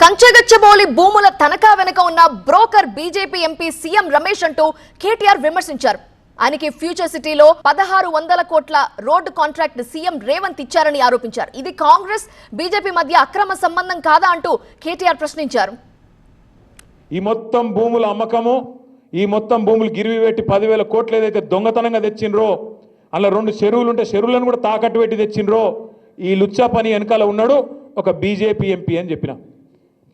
కంచెగచ్చబోలి భూముల తనఖా వెనుక ఉన్న broker BJP MP CM Ramesh అంటూ కేటీఆర్ విమర్శించారు. ఆయనకి ఫ్యూచర్ సిటీలో పదహారు వందల కోట్ల రోడ్డు కాంట్రాక్ట్ సీఎం రేవంత్ ఇచ్చారని ఆరోపించారు. ఇది కాంగ్రెస్ బీజేపీ మధ్య అక్రమ సంబంధం కాదా అంటూ కేటీఆర్ ప్రశ్నించారు. ఈ మొత్తం భూముల అమ్మకము ఈ మొత్తం భూములు గిరివి పెట్టి పదివేల కోట్లు ఏదైతే దొంగతనంగా తెచ్చిండ్రో అలా రెండు చెరువులు ఉంటే చెరువులను కూడా తాకట్టు పెట్టి తెచ్చిండ్రో ఈ లుచ్చా పని వెనకాల ఉన్నాడు ఒక బీజేపీ ఎంపీ అని చెప్పిన.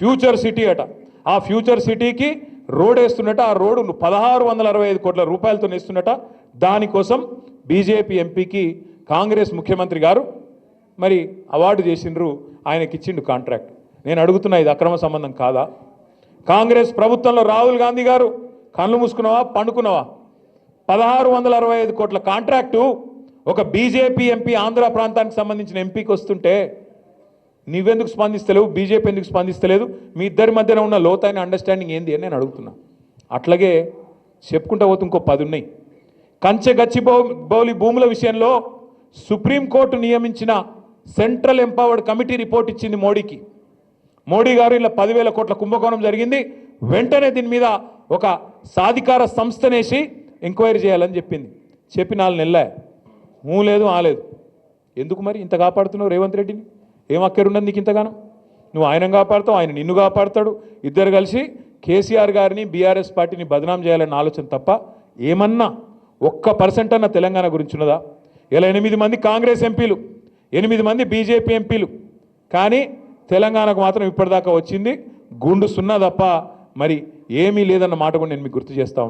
ఫ్యూచర్ సిటీ అట. ఆ ఫ్యూచర్ సిటీకి రోడ్ వేస్తున్నట ఆ రోడ్డు పదహారు వందల అరవై ఐదు కోట్ల రూపాయలతో వేస్తున్నట దానికోసం బీజేపీ ఎంపీకి కాంగ్రెస్ ముఖ్యమంత్రి గారు మరి అవార్డు చేసిండ్రు. ఆయనకి ఇచ్చిండు కాంట్రాక్ట్. నేను అడుగుతున్నా ఇది అక్రమ సంబంధం కాదా? కాంగ్రెస్ ప్రభుత్వంలో రాహుల్ గాంధీ గారు కళ్ళు మూసుకున్నావా పండుకున్నావా? పదహారు వందల అరవై ఐదు కోట్ల కాంట్రాక్టు ఒక బీజేపీ ఎంపీ ఆంధ్ర ప్రాంతానికి సంబంధించిన ఎంపీకి వస్తుంటే నువ్వెందుకు స్పందిస్తలేవు? బీజేపీ ఎందుకు స్పందిస్తలేదు? మీ ఇద్దరి మధ్యన ఉన్న లోతైన అండర్స్టాండింగ్ ఏంది అని నేను అడుగుతున్నా. అట్లాగే చెప్పుకుంటా పోతే ఇంకో పది ఉన్నాయి. కంచె గచ్చిబౌ బౌలి భూముల విషయంలో సుప్రీంకోర్టు నియమించిన సెంట్రల్ ఎంపవర్డ్ కమిటీ రిపోర్ట్ ఇచ్చింది మోడీకి. మోడీ గారు ఇలా పదివేల కోట్ల కుంభకోణం జరిగింది. వెంటనే దీని మీద ఒక సాధికార సంస్థనేసి ఎంక్వైరీ చేయాలని చెప్పింది. చెప్పి నాలుగు నెలలే. ఊ లేదు ఆ లేదు. ఎందుకు మరి ఇంత కాపాడుతున్నావు రేవంత్ రెడ్డిని? ఏం అక్కరున్నది నీకు ఇంతగానో నువ్వు ఆయన కాపాడుతావు ఆయన నిన్ను కాపాడుతాడు. ఇద్దరు కలిసి కేసీఆర్ గారిని బీఆర్ఎస్ పార్టీని బదనాం చేయాలన్న ఆలోచన తప్ప ఏమన్నా ఒక్క పర్సెంట్ అన్న తెలంగాణ గురించి ఉన్నదా? ఇలా ఎనిమిది మంది కాంగ్రెస్ ఎంపీలు ఎనిమిది మంది బీజేపీ ఎంపీలు. కానీ తెలంగాణకు మాత్రం ఇప్పటిదాకా వచ్చింది గుండు సున్నా తప్ప మరి ఏమీ లేదన్న మాట కూడా నేను మీకు గుర్తు చేస్తా